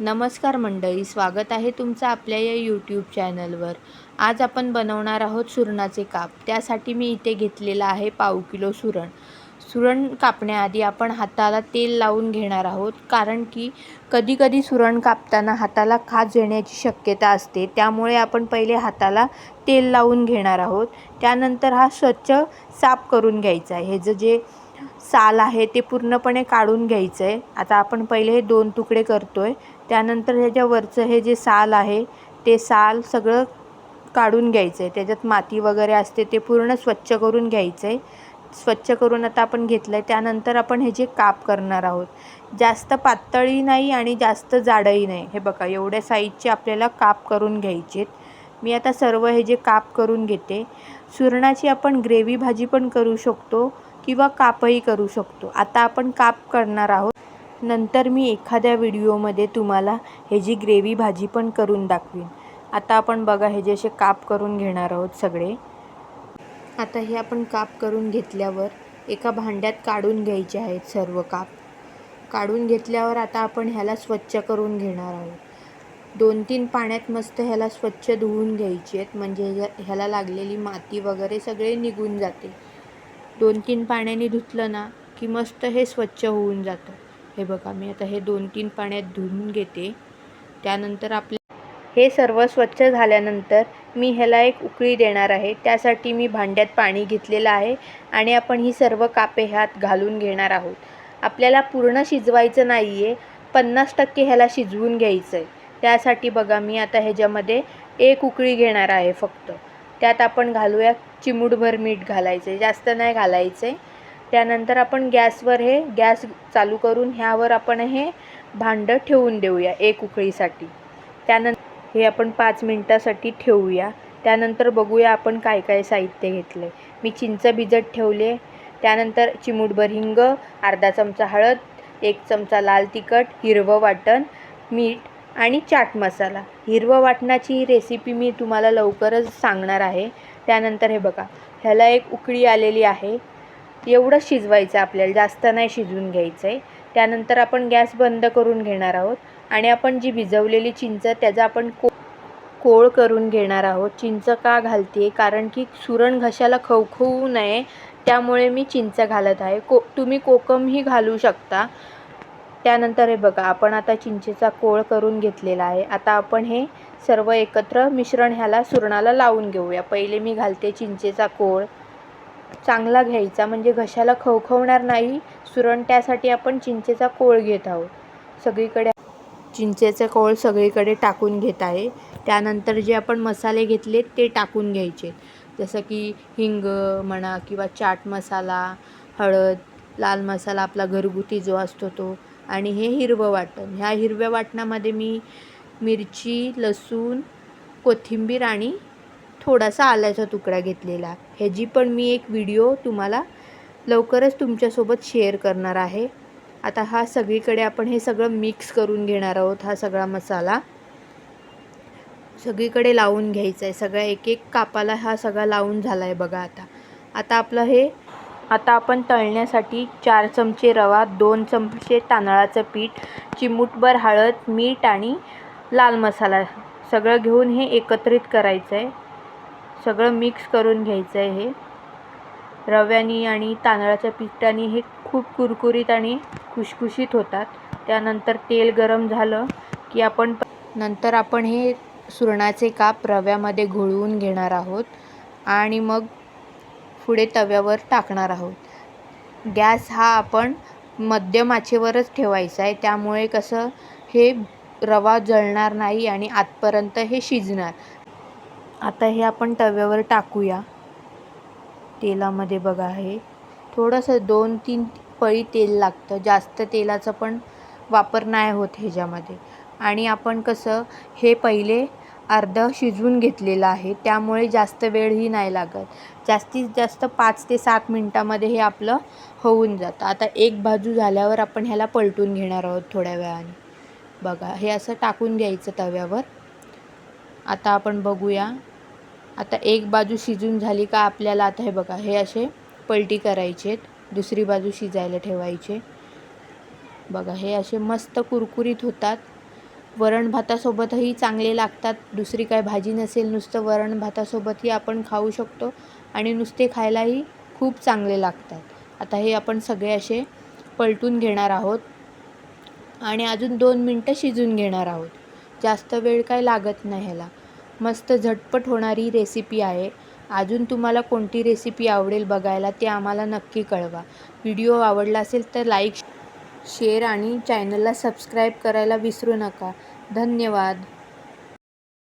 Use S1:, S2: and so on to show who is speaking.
S1: नमस्कार मंडळी स्वागत आहे तुमचं आपल्या या यूट्यूब चॅनलवर आज आपण बनवणार आहोत सुरणाचे काप. त्यासाठी मी इथे घेतलेला आहे पाव किलो सुरण. सुरण कापण्याआधी आपण हाताला तेल लावून घेणार आहोत कारण की कधीकधी सुरण कापताना हाताला खाज येण्याची शक्यता असते. त्यामुळे आपण पहिले हाताला तेल लावून घेणार आहोत. त्यानंतर हा स्वच्छ साफ करून घ्यायचा आहे. ह्याचं जे साल आहे ते पूर्णपणे काढून घ्यायचं आहे आता आपण पहिले हे दोन तुकडे करतो आहे त्यानंतर ह्याच्यावरचं हे जे साल आहे ते साल सगळं काढून घ्यायचं आहे त्याच्यात माती वगैरे असते ते पूर्ण स्वच्छ करून घ्यायचं आहे स्वच्छ करून आता आपण घेतलं आहे त्यानंतर आपण हे जे काप करणार आहोत जास्त पातळी नाही आणि जास्त जाडही नाही. हे बघा एवढ्या साईजचे आपल्याला काप करून घ्यायचे आहेत मी आता सर्व हे जे काप करून घेते. सुरणाची आपण ग्रेव्ही भाजी पण करू शकतो किंवा कापही करू शकतो. आता आपण काप करणार आहोत. नंतर मी एखाद्या व्हिडिओमध्ये तुम्हाला ह्याची ग्रेव्ही भाजी पण करून दाखवीन. आता आपण बघा हे जे असे काप करून घेणार आहोत सगळे. आता हे आपण काप करून घेतल्यावर एका भांड्यात काढून घ्यायचे आहेत सर्व काप. काढून घेतल्यावर आता आपण ह्याला स्वच्छ करून घेणार आहोत. दोन तीन पाण्यात मस्त ह्याला स्वच्छ धुवून घ्यायची आहेत. म्हणजे ह्या- ह्याला लागलेली माती वगैरे सगळे निघून जाते. दोन तीन पाण्याने धुतलं ना की मस्त हे स्वच्छ होऊन जातं. हे बघा मी आता हे दोन तीन पाण्यात धुवून घेते. त्यानंतर आपले हे सर्व स्वच्छ झाल्यानंतर मी ह्याला एक उकळी देणार आहे. त्यासाठी मी भांड्यात पाणी घेतलेलं आहे आणि आपण ही सर्व कापे ह्यात घालून घेणार आहोत. आपल्याला पूर्ण शिजवायचं नाही आहे पन्नास टक्के ह्याला शिजवून घ्यायचं आहे त्यासाठी बघा मी आता ह्याच्यामध्ये एक उकळी घेणार आहे फक्त. त्यात आपण घालूया चिमूटभर मीठ घालायचं आहे जास्त नाही घालायचं आहे त्यानंतर आपण गॅसवर हे गॅस चालू करून ह्यावर आपण हे भांडं ठेवून देऊया एक उकळीसाठी. त्यानंतर हे आपण पाच मिनटासाठी ठेवूया. त्यानंतर बघूया आपण काय काय साहित्य घेतलं आहे मी चिंच भिजत ठेवले. त्यानंतर चिमूटभर हिंग अर्धा चमचा हळद एक चमचा लाल तिखट हिरवं वाटण मीठ आणि चाट मसाला. हिरवं वाटणाची ही रेसिपी मी तुम्हाला लवकरच सांगणार आहे. त्यानंतर हे बघा ह्याला एक उकळी आलेली आहे. एवढं शिजवायचं आपल्याला जास्त नाही शिजवून घ्यायचं आहे त्यानंतर आपण गॅस बंद करून घेणार आहोत आणि आपण जी भिजवलेली चिंच त्याचा आपण को कोळ करून घेणार आहोत. चिंच का घालते कारण की सुरण घशाला खवखवू नये त्यामुळे मी चिंच घालत आहे. को तुम्ही कोकमही घालू शकता. त्यानंतर हे बघा आपण आता चिंचेचा कोळ करून घेतलेला आहे. आता आपण हे सर्व एकत्र मिश्रण ह्याला सुरणाला लावून घेऊया. पहिले मी घालते चिंचेचा कोळ. चांगला घ्यायचा. म्हणजे घशाला खवखवणार नाही. सुरण त्यासाठी आपण चिंचेचा कोळ घेत आहोत. सगळीकडे चिंचेचा कोळ सगळीकडे टाकून घेत आहे. त्यानंतर जे आपण मसाले घेतले ते टाकून घ्यायचे. जसं की हिंग म्हणा किंवा चाट मसाला हळद लाल मसाला आपला घरगुती जो असतो तो. आणि हे हिरवं वाटण. ह्या हिरव्या वाटणामध्ये मी मिरची लसूण कोथिंबीर आणि थोडासा आल्याचा तुकडा घेतलेला. ह्याची पण मी एक व्हिडिओ तुम्हाला लवकरच तुमच्यासोबत शेअर करणार आहे. आता हा सगळीकडे आपण हे सगळं मिक्स करून घेणार आहोत हा सगळा मसाला. सगळीकडे लावून घ्यायचा आहे सगळ्या एक एक कापाला हा सगळा लावून झाला आहे बघा आता. आता आपलं हे आता आपण तळण्यासाठी चार चमचे रवा दोन चमचे तांदळाचं पीठ चिमूटभर हळद मीठ आणि लाल मसाला सगळं घेऊन हे एकत्रित करायचं आहे सगळं मिक्स करून घ्यायचं आहे हे. रव्यानी आणि तांदळाच्या पिठाने हे खूप कुरकुरीत आणि खुशखुशीत होतात. त्यानंतर तेल गरम झालं की आपण नंतर आपण हे सुरणाचे काप रव्यामध्ये घोळवून घेणार आहोत आणि मग पुढे तव्यावर टाकणार आहोत. गॅस हा आपण मध्यम आचेवरच ठेवायचा आहे. त्यामुळे कसं हे रवा जळणार नाही आणि आतपर्यंत हे शिजणार. आता हे आपण तव्यावर टाकूया. तेलामध्ये बघा हे. थोडंसं दोन तीन पळी तेल लागतं. जास्त तेलाचा पण वापर नाही होत ह्याच्यामध्ये. आणि आपण कसं हे पहिले अर्धं शिजवून घेतलेलं आहे. त्यामुळे जास्त वेळही नाही लागत. जास्तीत जास्त पाच ते सात मिनटामध्ये हे आपलं होऊन जातं. आता एक बाजू झाल्यावर आपण ह्याला पलटून घेणार आहोत थोड्या वेळाने. बघा हे असं टाकून घ्यायचं तव्यावर. आता आपण बघूया. आता एक बाजू शिजून झाली का आपल्याला आता हे बघा हे असे पलटी करायचे दुसरी बाजू शिजायला ठेवायचे. बघा हे असे मस्त कुरकुरीत होतात. वरण भातासोबतही चांगले लागतात. दुसरी काय भाजी नसेल नुसतं वरण भातासोबतही आपण खाऊ शकतो आणि नुसते खायलाही खूप चांगले लागतात. आता हे आपण सगळे असे पलटून घेणार आहोत आणि अजून दोन मिनटं शिजून घेणार आहोत. जास्त वेळ काय लागत नाही ह्याला. मस्त झटपट होणारी रेसिपी आहे. अजून तुम्हाला कोणती रेसिपी आवडेल बघायला ते आम्हाला नक्की कळवा. व्हिडिओ आवडला असेल तर लाईक शेअर आणि चॅनलला सबस्क्राईब करायला विसरू नका. धन्यवाद.